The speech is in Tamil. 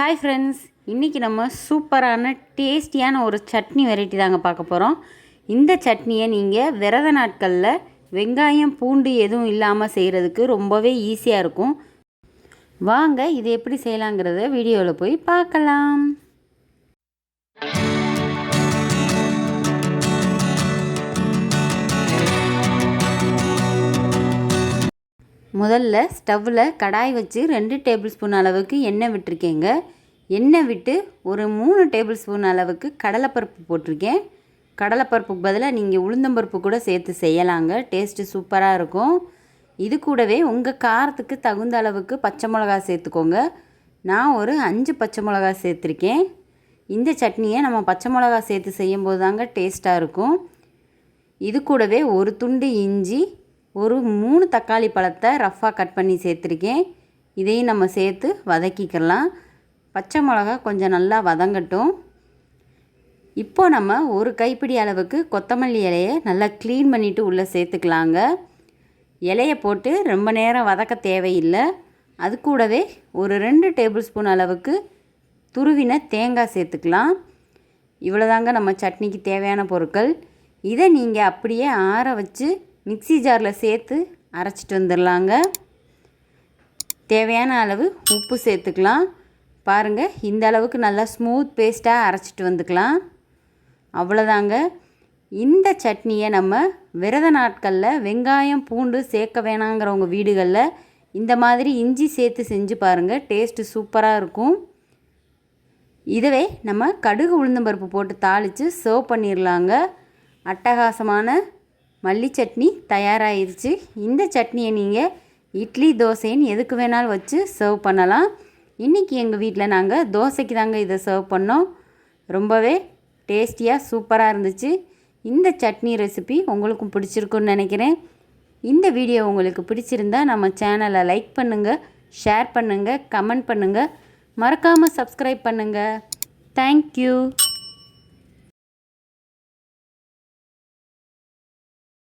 ஹாய் ஃப்ரெண்ட்ஸ் இன்றைக்கி நம்ம சூப்பரான டேஸ்டியான ஒரு சட்னி வெரைட்டி தாங்க பார்க்க போகிறோம் இந்த சட்னியை நீங்கள் விரத நாட்களில் வெங்காயம் பூண்டு எதுவும் இல்லாமல் செய்கிறதுக்கு ரொம்பவே ஈஸியாக இருக்கும். வாங்க இது எப்படி செய்யலாங்கிறத வீடியோவில் போய் பார்க்கலாம். முதல்ல ஸ்டவ்வில் கடாய் வச்சு ரெண்டு டேபிள் ஸ்பூன் அளவுக்கு எண்ணெய் விட்டுருக்கேங்க. எண்ணெய் விட்டு ஒரு மூணு டேபிள் ஸ்பூன் அளவுக்கு கடலைப்பருப்பு போட்டிருக்கேன். கடலைப்பருப்புக்கு பதிலாக நீங்கள் உளுந்தம்பருப்பு கூட சேர்த்து செய்யலாங்க. டேஸ்ட்டு சூப்பராக இருக்கும். இது கூடவே உங்கள் காரத்துக்கு தகுந்த அளவுக்கு பச்சை மிளகா சேர்த்துக்கோங்க. நான் ஒரு அஞ்சு பச்சை மிளகா சேர்த்துருக்கேன். இந்த சட்னியை நம்ம பச்சை மிளகா சேர்த்து செய்யும்போது தாங்க டேஸ்ட்டாக இருக்கும். இது கூடவே ஒரு துண்டு இஞ்சி ஒரு மூணு தக்காளி பழத்தை ரஃப்பாக கட் பண்ணி சேர்த்துருக்கேன். இதையும் நம்ம சேர்த்து வதக்கிக்கலாம். பச்சை மிளகா கொஞ்சம் நல்லா வதங்கட்டும். இப்போ நம்ம ஒரு கைப்பிடி அளவுக்கு கொத்தமல்லி இலையை நல்லா க்ளீன் பண்ணிவிட்டு உள்ளே சேர்த்துக்கலாங்க. இலையை போட்டு ரொம்ப நேரம் வதக்க தேவையில்லை. அது கூடவே ஒரு ரெண்டு டேபிள் ஸ்பூன் அளவுக்கு துருவின தேங்காய் சேர்த்துக்கலாம். இவ்வளோதாங்க நம்ம சட்னிக்கு தேவையான பொருட்கள். இதை நீங்கள் அப்படியே ஆற வச்சு மிக்சி ஜாரில் சேர்த்து அரைச்சிட்டு வந்துடலாங்க. தேவையான அளவு உப்பு சேர்த்துக்கலாம். பாருங்கள் இந்த அளவுக்கு நல்லா ஸ்மூத் பேஸ்ட்டாக அரைச்சிட்டு வந்துக்கலாம். அவ்வளோதாங்க இந்த சட்னியை நம்ம விரத நாட்களில் வெங்காயம் பூண்டு சேர்க்க வேணாங்கிறவங்க வீடுகளில் இந்த மாதிரி இஞ்சி சேர்த்து செஞ்சு பாருங்கள் டேஸ்ட்டு சூப்பராக இருக்கும். இதுவே நம்ம கடுகு உளுந்தம்பருப்பு போட்டு தாளித்து சர்வ் பண்ணிடலாங்க அட்டகாசமான மல்லி சட்னி தயாராகிருச்சு இந்த சட்னியை நீங்கள் இட்லி தோசைன்னு எதுக்கு வேணாலும் வச்சு சர்வ் பண்ணலாம். இன்றைக்கி எங்கள் வீட்டில் நாங்கள் தோசைக்கு தாங்க இதை சர்வ் பண்ணோம். ரொம்பவே டேஸ்டியாக சூப்பராக இருந்துச்சு. இந்த சட்னி ரெசிபி உங்களுக்கும் பிடிச்சிருக்குன்னு நினைக்கிறேன். இந்த வீடியோ உங்களுக்கு பிடிச்சிருந்தா நம்ம சேனலை லைக் பண்ணுங்கள் ஷேர் பண்ணுங்கள் கமெண்ட் பண்ணுங்கள் மறக்காமல் சப்ஸ்கிரைப் பண்ணுங்கள் தேங்க்யூ